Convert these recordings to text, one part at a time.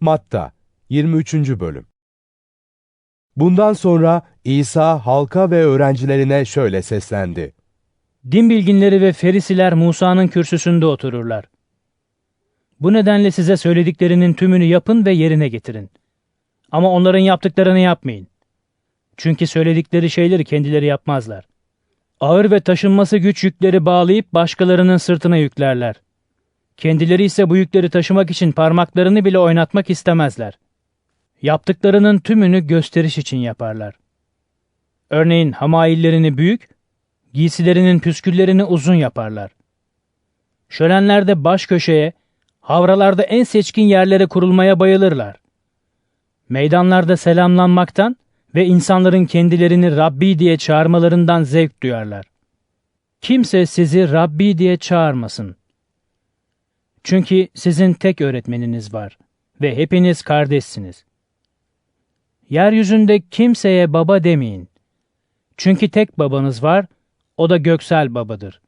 Matta 23. Bölüm Bundan sonra İsa halka ve öğrencilerine şöyle seslendi. Din bilginleri ve ferisiler Musa'nın kürsüsünde otururlar. Bu nedenle size söylediklerinin tümünü yapın ve yerine getirin. Ama onların yaptıklarını yapmayın. Çünkü söyledikleri şeyleri kendileri yapmazlar. Ağır ve taşınması güç yükleri bağlayıp başkalarının sırtına yüklerler. Kendileri ise bu yükleri taşımak için parmaklarını bile oynatmak istemezler. Yaptıklarının tümünü gösteriş için yaparlar. Örneğin hamaillerini büyük, giysilerinin püsküllerini uzun yaparlar. Şölenlerde baş köşeye, havralarda en seçkin yerlere kurulmaya bayılırlar. Meydanlarda selamlanmaktan ve insanların kendilerini Rabbi diye çağırmalarından zevk duyarlar. Kimse sizi Rabbi diye çağırmasın. Çünkü sizin tek öğretmeniniz var ve hepiniz kardeşsiniz. Yeryüzünde kimseye baba demeyin. Çünkü tek babanız var, o da göksel babadır.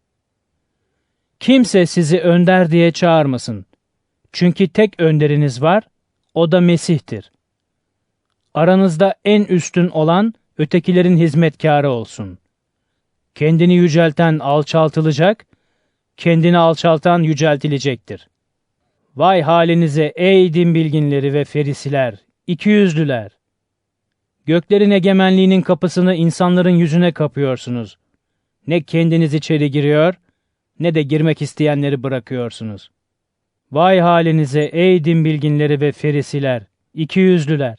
Kimse sizi önder diye çağırmasın. Çünkü tek önderiniz var, o da Mesih'tir. Aranızda en üstün olan ötekilerin hizmetkarı olsun. Kendini yücelten alçaltılacak, kendini alçaltan yüceltilecektir. Vay halinize ey din bilginleri ve ferisiler, ikiyüzlüler! Göklerin egemenliğinin kapısını insanların yüzüne kapıyorsunuz. Ne kendiniz içeri giriyor, ne de girmek isteyenleri bırakıyorsunuz. Vay halinize ey din bilginleri ve ferisiler, ikiyüzlüler!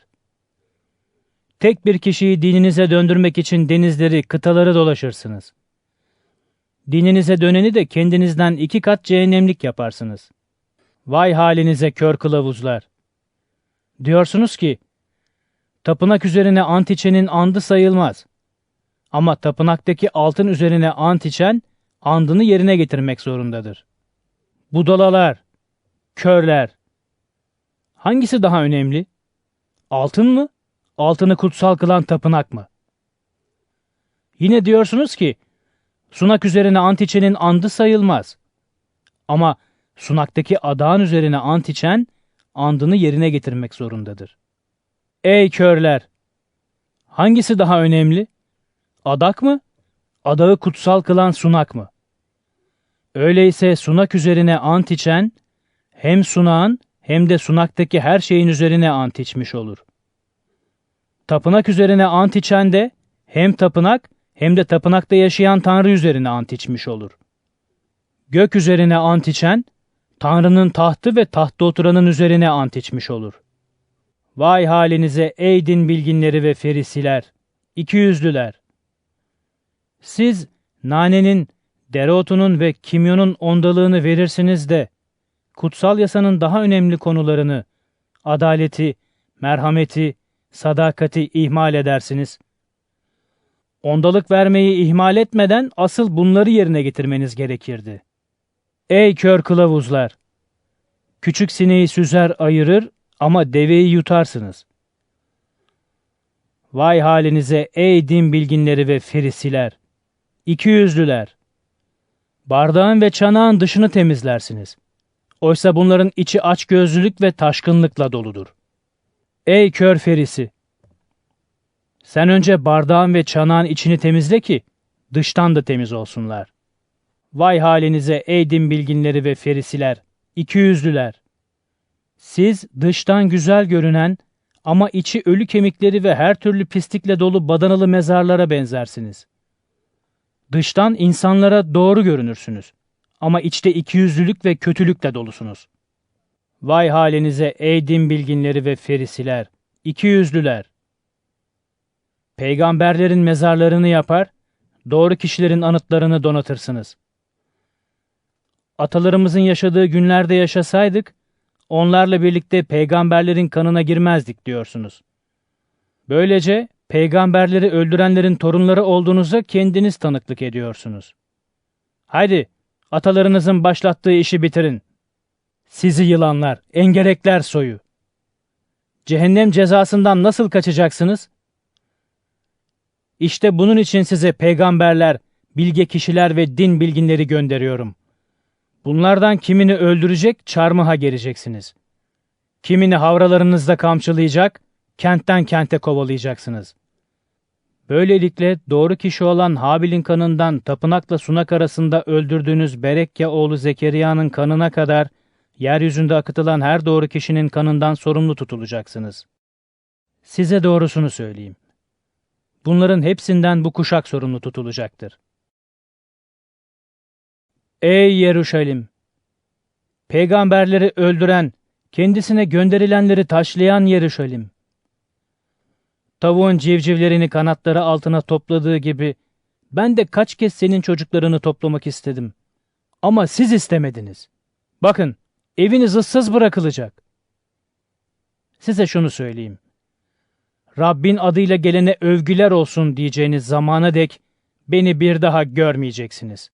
Tek bir kişiyi dininize döndürmek için denizleri, kıtaları dolaşırsınız. Dininize döneni de kendinizden iki kat cehennemlik yaparsınız. Vay halinize kör kılavuzlar! Diyorsunuz ki, tapınak üzerine ant andı sayılmaz. Ama tapınaktaki altın üzerine ant andını yerine getirmek zorundadır. Budalalar, körler. Hangisi daha önemli? Altın mı? Altını kutsal kılan tapınak mı? Yine diyorsunuz ki, sunak üzerine ant andı sayılmaz. Ama sunaktaki adağın üzerine ant içen, andını yerine getirmek zorundadır. Ey körler! Hangisi daha önemli? Adak mı? Adağı kutsal kılan sunak mı? Öyleyse sunak üzerine ant içen, hem sunağın hem de sunaktaki her şeyin üzerine ant içmiş olur. Tapınak üzerine ant içen de hem tapınak hem de tapınakta yaşayan Tanrı üzerine ant içmiş olur. Gök üzerine ant içen, Tanrı'nın tahtı ve tahtta oturanın üzerine ant içmiş olur. Vay halinize ey din bilginleri ve ferisiler, ikiyüzlüler! Siz nanenin, dereotunun ve kimyonun ondalığını verirsiniz de, kutsal yasanın daha önemli konularını, adaleti, merhameti, sadakati ihmal edersiniz. Ondalık vermeyi ihmal etmeden asıl bunları yerine getirmeniz gerekirdi. Ey kör kılavuzlar! Küçük sineği süzer ayırır ama deveyi yutarsınız. Vay halinize ey din bilginleri ve ferisiler! İkiyüzlüler! Bardağın ve çanağın dışını temizlersiniz. Oysa bunların içi açgözlülük ve taşkınlıkla doludur. Ey kör ferisi! Sen önce bardağın ve çanağın içini temizle ki dıştan da temiz olsunlar. Vay halinize ey din bilginleri ve ferisiler, ikiyüzlüler! Siz dıştan güzel görünen ama içi ölü kemikleri ve her türlü pislikle dolu badanalı mezarlara benzersiniz. Dıştan insanlara doğru görünürsünüz ama içte ikiyüzlülük ve kötülükle dolusunuz. Vay halinize ey din bilginleri ve ferisiler, ikiyüzlüler! Peygamberlerin mezarlarını yapar, doğru kişilerin anıtlarını donatırsınız. Atalarımızın yaşadığı günlerde yaşasaydık, onlarla birlikte peygamberlerin kanına girmezdik diyorsunuz. Böylece peygamberleri öldürenlerin torunları olduğunuza kendiniz tanıklık ediyorsunuz. Haydi atalarınızın başlattığı işi bitirin. Sizi yılanlar, engerekler soyu. Cehennem cezasından nasıl kaçacaksınız? İşte bunun için size peygamberler, bilge kişiler ve din bilginleri gönderiyorum. Bunlardan kimini öldürecek, çarmıha gereceksiniz. Kimini havralarınızda kamçılayacak, kentten kente kovalayacaksınız. Böylelikle doğru kişi olan Habil'in kanından tapınakla sunak arasında öldürdüğünüz Berekya oğlu Zekeriya'nın kanına kadar yeryüzünde akıtılan her doğru kişinin kanından sorumlu tutulacaksınız. Size doğrusunu söyleyeyim. Bunların hepsinden bu kuşak sorumlu tutulacaktır. Ey Yeruşalim! Peygamberleri öldüren, kendisine gönderilenleri taşlayan Yeruşalim! Tavuğun civcivlerini kanatları altına topladığı gibi ben de kaç kez senin çocuklarını toplamak istedim. Ama siz istemediniz. Bakın, eviniz ıssız bırakılacak. Size şunu söyleyeyim. Rabbin adıyla gelene övgüler olsun diyeceğiniz zamana dek beni bir daha görmeyeceksiniz.